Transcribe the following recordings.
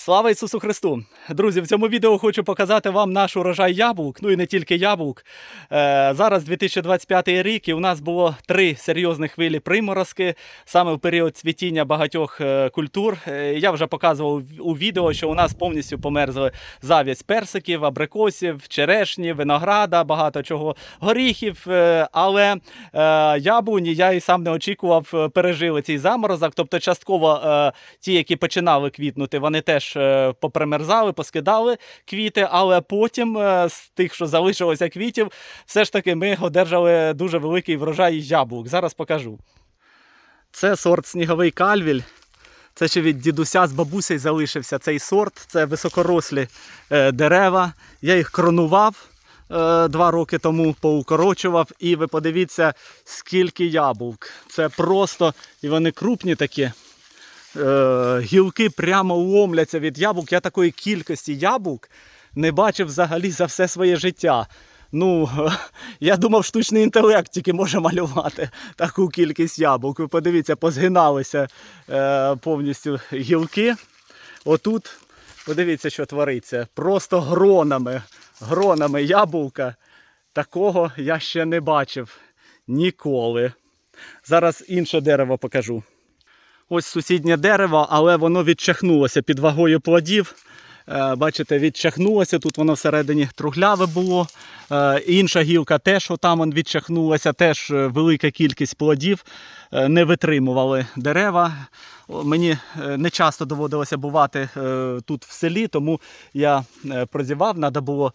Слава Ісусу Христу! Друзі, в цьому відео хочу показати вам наш урожай яблук, ну і не тільки яблук. Е, зараз 2025 рік, і у нас було три серйозні хвилі приморозки саме в період цвітіння багатьох е, культур. Е, я вже показував у відео, що у нас повністю померзли зав'язь персиків, абрикосів, черешні, винограда, багато чого, горіхів. Але яблуні я і сам не очікував, пережили цей заморозок. Тобто, частково ті, які починали квітнути, вони теж е, попримерзали, поскидали квіти, але потім е, з тих, що залишилося квітів, все ж таки ми одержали дуже великий врожай яблук. Зараз покажу. Це сорт сніговий кальвіль. Це ще від дідуся з бабусею залишився цей сорт. Це високорослі е, дерева. Я їх кронував два роки тому, поукорочував. І ви подивіться, скільки яблук. Це просто, і вони крупні такі. Е, гілки прямо ломляться від яблук. Я такої кількості яблук не бачив взагалі за все своє життя. Ну, я думав, штучний інтелект тільки може малювати таку кількість яблук. Ви подивіться, позгиналися е, повністю гілки. Отут, подивіться, що твориться. Просто гронами, гронами яблука. Такого я ще не бачив ніколи. Зараз інше дерево покажу. Ось сусіднє дерево, але воно відчахнулося під вагою плодів. Е, Бачите, відчахнулося, тут воно всередині тругляве було. Е, Інша гілка теж отам відчахнулася, теж е, велика кількість плодів не витримували дерева. Мені не часто доводилося бувати тут в селі, тому я прозівав, треба було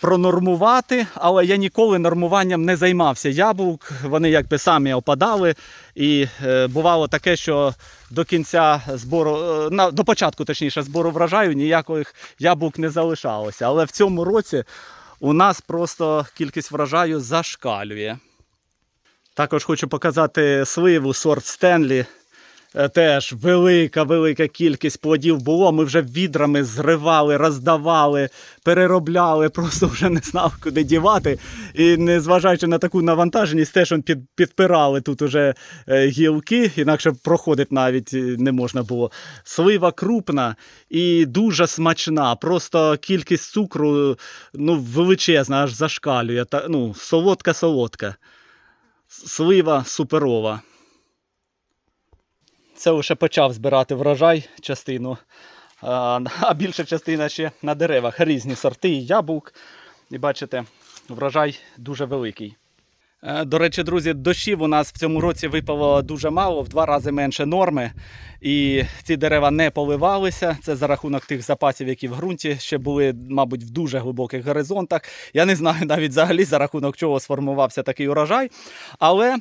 пронормувати, але я ніколи нормуванням не займався яблук. Вони якби самі опадали. І е, бувало таке, що до кінця збору, е, до початку точніше збору врожаю ніяких яблук не залишалося. Але в цьому році у нас просто кількість врожаю зашкалює. Також хочу показати сливу сорт Стенлі. Е, Теж велика, велика кількість плодів було. Ми вже відрами зривали, роздавали, переробляли, просто вже не знав, куди дівати. І незважаючи на таку навантаженість, теж під, підпирали тут уже е, гілки, інакше проходити навіть е, не можна було. Слива крупна і дуже смачна. Просто кількість цукру ну, величезна, аж зашкалює. Та, ну, солодка-солодка. Слива суперова. Це лише почав збирати врожай частину, а більша частина ще на деревах. Різні сорти яблук. І бачите, врожай дуже великий. Е, До речі, друзі, дощів у нас в цьому році випало дуже мало, в два рази менше норми. І ці дерева не поливалися. Це за рахунок тих запасів, які в ґрунті ще були, мабуть, в дуже глибоких горизонтах. Я не знаю навіть взагалі за рахунок чого сформувався такий урожай. Але е,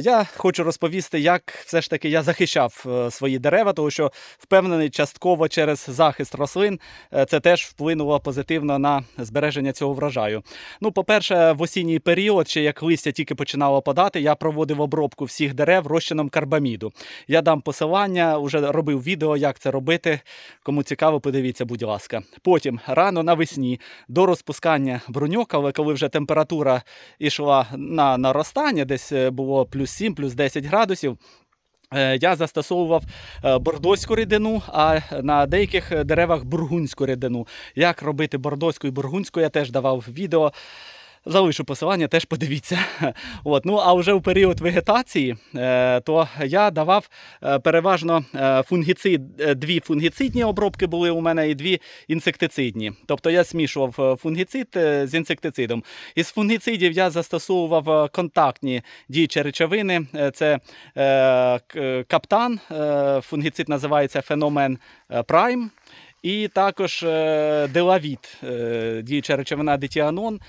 я хочу розповісти, як все ж таки я захищав е, свої дерева, тому що впевнений, частково через захист рослин е, це теж вплинуло позитивно на збереження цього врожаю. Ну, по-перше, в осінній період, ще як листя тільки починало подати, я проводив обробку всіх дерев розчином карбаміду. Я дам посилання, вже робив відео, як це робити. Кому цікаво, подивіться, будь ласка. Потім рано навесні до розпускання бруньок, але коли вже температура йшла на наростання, десь е, було плюс 7, плюс 10 градусів. е, Я застосовував е, бордоську рідину, а на деяких деревах бургунську рідину. Як робити бордоську і бургунську, я теж давав відео. Залишу посилання, теж подивіться. От, ну, а вже в період вегетації, е, то я давав е, переважно е, фунгіцид, дві фунгіцидні обробки були у мене і дві інсектицидні. Тобто я смішував фунгіцид з інсектицидом. Із фунгіцидів я застосовував контактні діючі речовини. Це каптан, фунгіцид називається феномен Прайм. І також е, делавіт, е, діюча речовина дитіанон.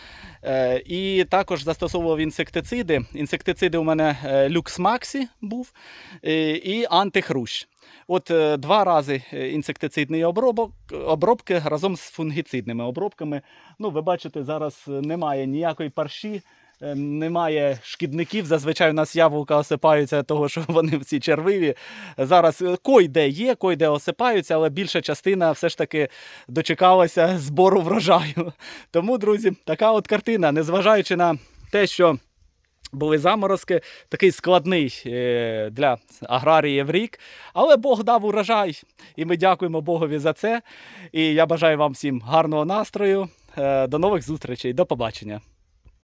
Е, і також застосовував інсектициди. Інсектициди у мене Люкс Максі був і антихрущ. От два рази інсектицидний обробок, обробки разом з фунгіцидними обробками. Ну, ви бачите, зараз немає ніякої парші. Е, Немає шкідників. Зазвичай у нас яблука осипаються, того що вони всі червиві. Зараз е, койде є, койде осипаються, але більша частина все ж таки дочекалася збору врожаю. Тому, друзі, така от картина, незважаючи на те, що Були заморозки, такий складний е, для аграріїв рік, але Бог дав урожай, і ми дякуємо Богові за це. І я бажаю вам всім гарного настрою. До нових зустрічей, до побачення.